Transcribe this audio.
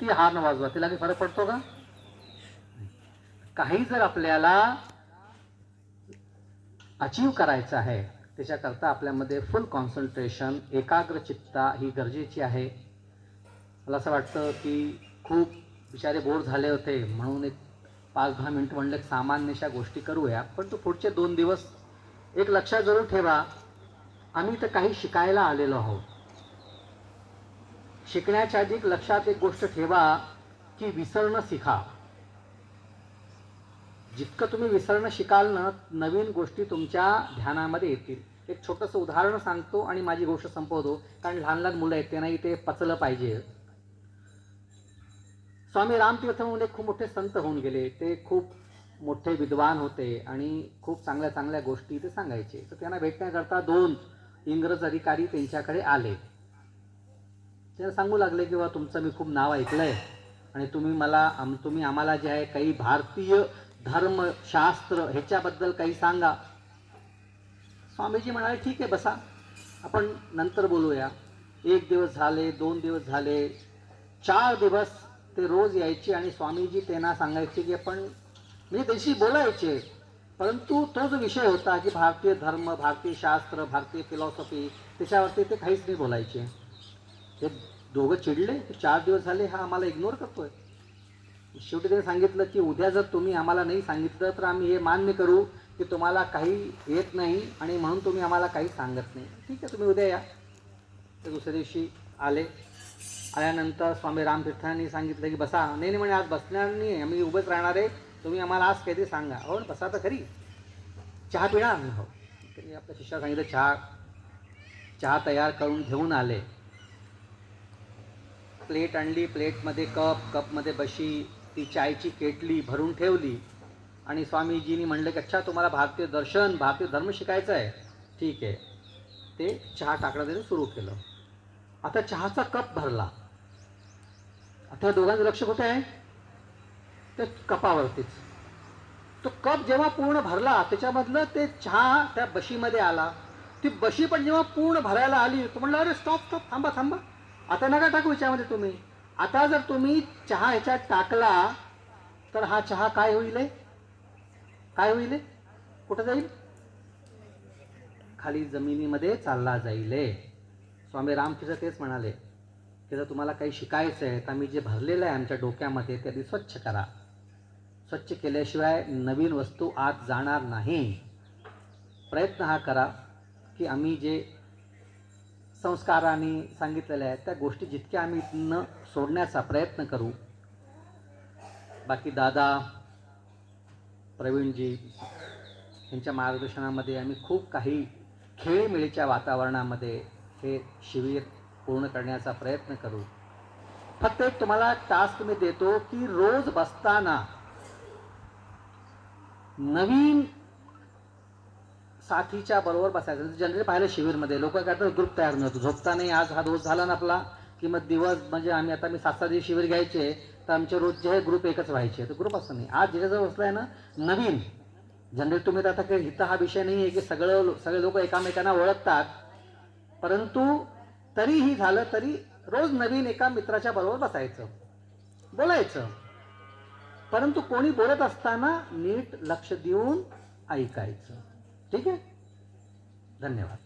ती हार न वाजवा तिला काही फरक पडतो का? काही जर आपल्याला अचीव करायचं आहे त्याच्याकरता आपल्यामध्ये फुल कॉन्सन्ट्रेशन एकाग्र चित्ता ही गरजेची आहे. मला असं वाटतं की खूप बिचारे बोर झाले होते म्हणून एक पाच दहा मिनिट म्हणलं सामान्यशा गोष्टी करूया. पण तो पुढचे दोन दिवस एक लक्षात जरूर ठेवा आम्ही तर काही शिकायला आलेलो आहोत. शिकण्याच्या आधी लक्षात एक गोष्ट ठेवा की विसरणं शिका. जितकं तुम्ही विसरणं शिकाल ना नवीन गोष्टी तुमच्या ध्यानामध्ये येतील. एक छोटंसं उदाहरण सांगतो आणि माझी गोष्ट संपवतो. कारण लहान लहान मुलं आहेत त्यांनाही ते पचलं पाहिजे. स्वामी रामतीर्थ म्हणून एक खूप मोठे संत होऊन गेले. ते खूप मोठे विद्वान होते आणि खूप चांगल्या चांगल्या गोष्टी ते सांगायचे. तर त्यांना भेटण्याकरता दोन इंग्रज अधिकारी त्यांच्याकडे आले. त्यांना सांगू लागले की बा तुमचं मी खूप नाव ऐकलं आहे आणि तुम्ही मला आम तुम्ही आम्हाला जे आहे काही भारतीय धर्मशास्त्र ह्याच्याबद्दल काही सांगा. स्वामीजी म्हणाले ठीक आहे बसा. आपण नंतर बोलूया. एक दिवस झाले दोन दिवस झाले चार दिवस ते रोज यायचे आणि स्वामीजी त्यांना सांगायचे की आपण म्हणजे त्यांशी बोलायचे. परंतु तो जो विषय होता की भारतीय धर्म भारतीय शास्त्र भारतीय फिलॉसॉफी त्याच्यावरती ते काहीच नाही बोलायचे. ते दोघं चिडले की चार दिवस झाले हा आम्हाला इग्नोर करतोय. शेवटी त्याने सांगितलं की उद्या जर तुम्ही आम्हाला नाही सांगितलं तर आम्ही हे मान्य करू की तुम्हाला काही येत नाही आणि म्हणून तुम्ही आम्हाला काही सांगत नाही. ठीक आहे तुम्ही उद्या या. तर दुसऱ्या दिवशी आले. आल्यानंतर स्वामी रामतीर्थांनी सांगितलं की बसा. नाही नाही म्हणे आज बसणार नाही आम्ही उभंच राहणार आहे. तुम्ही आम्हाला आज काहीतरी सांगा. हो बसा तर खरी चहा पिणार नाही हो. त्यांनी आपल्या शिष्याला सांगितलं चहा चहा तयार करून घेऊन आले. प्लेट आणली प्लेटमध्ये कप कपमध्ये बशी ती चायची केटली भरून ठेवली. आणि स्वामीजींनी म्हणलं की अच्छा तुम्हाला भारतीय दर्शन भारतीय धर्म शिकायचा आहे. ठीक आहे. ते चहा टाकणं त्याने सुरू केलं. आता चहाचा कप भरला. आता दोघांचं लक्ष कुठे आहे? त्या कपावरतीच. तो कप जेव्हा पूर्ण भरला त्याच्यामधलं ते चहा त्या बशीमध्ये आला. ती बशी पण जेव्हा पूर्ण भरायला आली तो म्हणलं अरे स्टॉप स्टॉप थांबा थांबा. आता नका टाकू याच्यामध्ये तुम्ही. आता जर तुम्ही चहा ह्याच्यात टाकला तर हा चहा काय होईल काय होईल कुठं जाईल? खाली जमिनीमध्ये चालला जाईल स्वामी रामकृष्ण तेच म्हणाले की जर तुम्हाला काही शिकायचं आहे तर आम्ही जे भरलेलं आहे आमच्या डोक्यामध्ये ते आधी स्वच्छ करा. स्वच्छ केल्याशिवाय नवीन वस्तू आत जाणार नाही. प्रयत्न हा करा की आम्ही जे संस्काराने सांगितलेल्या आहेत. त्या गोष्टी जितक्या आम्ही न सोडण्याचा प्रयत्न करू बाकी दादा प्रवीणजी यांच्या मार्गदर्शनामध्ये आम्ही खूप काही खेळीमेळीच्या वातावरणामध्ये हे शिबिर पूर्ण करण्याचा प्रयत्न करू. फक्त एक तुम्हाला टास्क मी देतो की रोज बसताना नवीन साथीच्या बरोबर बसायचं. म्हणजे जनरली पाहिलं शिबिरमध्ये. लोक काय करतात ग्रुप तयार नव्हतं. झोपता नाही. आज हा रोज झाला ना आपला की मग दिवस म्हणजे आम्ही आता मी सात सात दिवस शिबिर घ्यायचे. तर आमचे रोजचे हे ग्रुप एकच व्हायचे. तर ग्रुप असं नाही. आज ज्याच्याजवळ बसलाय ना नवीन. जनरली तुम्ही तर आता काही इथं हा विषय नाही आहे की सगळं सगळे लोक एकामेकांना ओळखतात. परंतु तरीही झालं तरी रोज नवीन एका मित्राच्या बरोबर बसायचं. बोलायचं. परंतु कोणी बोलत असताना नीट लक्ष देऊन ऐकायचं. ठीक आहे? धन्यवाद.